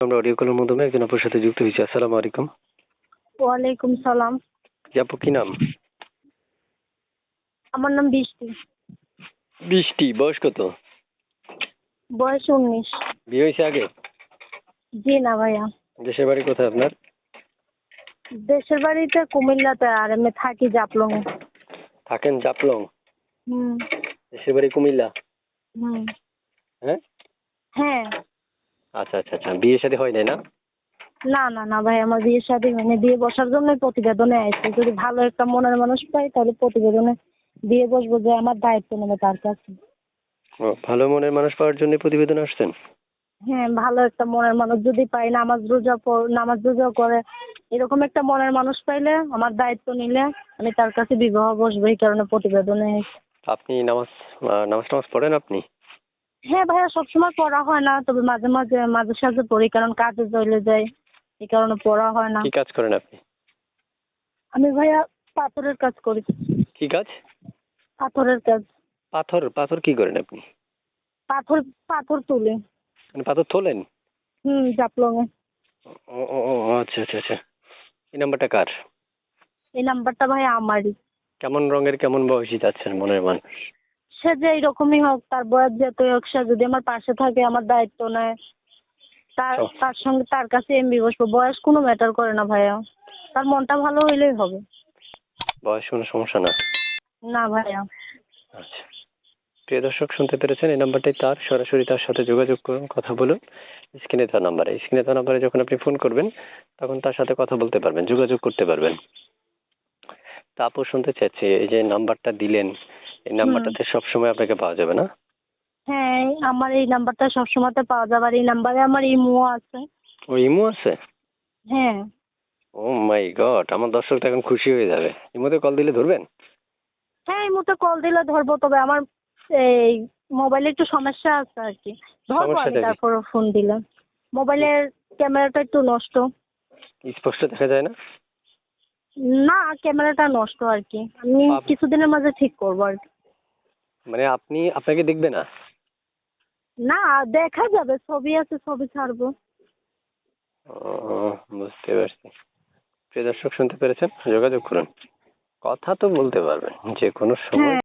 আমরা অডিও কলের মাধ্যমে একজন আপুর সাথে যুক্ত হয়েছি। আসসালামু আলাইকুম। ওয়ালাইকুম সালাম। জি আপু কি নাম? আমার নাম বৃষ্টি। বৃষ্টি বয়স কত? বয়স উনিশ। বিয়ে হয়েছে আগে? জি না ভাইয়া। দেশের বাড়ি কোথায় আপনার? দেশের বাড়িতে কুমিল্লাতে আর আমি থাকি জাপলং থাকেন জাপলং? হুম। দেশের বাড়ি কুমিল্লা? হুম। হ্যাঁ? হ্যাঁ। আচ্ছা আচ্ছা আচ্ছা। বিয়ে শাদী হয় নাই না? না না না ভাই আমার বিয়ের সাথে মানে বিয়ে বসার জন্য প্রতিবেদনে আসছে যদি ভালো একটা মনের মানুষ পাই তাহলে প্রতিবেদনে দিয়ে বসবো যে আমার দায়িত্ব নেবে তার কাছে। ও, ভালো মনের মানুষ পাওয়ার জন্য প্রতিবেদন আসছেন? হ্যাঁ ভালো একটা মনের মানুষ যদি পাই নামাজ রোজা পড়- নামাজ রোজা করে এরকম একটা মনের মানুষ পাইলে আমার দায়িত্ব নিলে আমি তার কাছে বিবাহ বসবো। এই কারণে প্রতিবেদনে আপনি নামাজ নামাজ টামাজ পড়েন আপনি? হ্যাঁ ভাইয়া সবসময় পড়া হয় না তবে মাঝে মাঝে মাঝে সাঝে পড়ি কারণ কাজে চলে যাই এই কারণে পড়া হয় না। কি কাজ করেন আপনি? আমি ভাইয়া পাথরের কাজ করি। কি কাজ? পাথরের কাজ। পাথর পাথর কি করেন আপনি? পাথর পাথর তুলি। মানে পাথর তোলেন? হুম জাপলংয়ে ও ও ও আচ্ছা আচ্ছা আচ্ছা। এই নাম্বারটা কার? এই নাম্বারটা ভাই আমারই। কেমন রঙের কেমন বয়সী যাচ্ছেন মনের মানুষ? সে যে এইরকমই হোক তার বয়স যতই হোক সে যদি আমার পাশে থাকে আমার দায়িত্ব নেয় তার তার সঙ্গে তার কাছে এমবি বসবো। বয়স কোনো ম্যাটার করে না ভাইয়া। তার মনটা ভালো হইলেই হবে। বয়স কোনো সমস্যা না? না ভাইয়া। আচ্ছা। প্রিয় দর্শক শুনতে পেরেছেন এই নাম্বারটাই তার। সরাসরি তার সাথে যোগাযোগ করুন কথা বলুন। স্ক্রিনে তার নাম্বারে স্ক্রিনে তার নাম্বারে যখন আপনি ফোন করবেন তখন তার সাথে কথা বলতে পারবেন যোগাযোগ করতে পারবেন। তা আপু শুনতে চাচ্ছি এই যে নাম্বারটা দিলেন এই নাম্বারটাতে সবসময় আপনাকে পাওয়া যাবে না? হ্যাঁ আমার এই নাম্বারটা সবসময়তে পাওয়া যাবে। আর এই নাম্বারে আমার ইমো আছে। ও ইমো আছে? হ্যাঁ। ও মাই গড আমার দর্শকটা এখন খুশি হয়ে যাবে। ইমোতে কল দিলে ধরবেন? হ্যাঁ এই মুহূর্তে কল দিলে ধরবো তবে আমার এই মোবাইলে একটু সমস্যা আছে আর কি। ধরবো আমি তারপর ফোন দিলাম। মোবাইলের ক্যামেরাটা একটু নষ্ট। স্পষ্ট দেখা যায় না? না ক্যামেরাটা নষ্ট আর কি। আমি কিছুদিনের মাঝে ঠিক করব আর কি। মানে আপনি আপনাকে দেখবে না? না দেখা যাবে ছবি আছে ছবি ছাড়বো। ও বুঝতে পারছি। প্রিয় দর্শক শুনতে পেরেছেন? যোগাযোগ করুন। কথা তো বলতে পারবেন যে কোনো সময়। হ্যাঁ।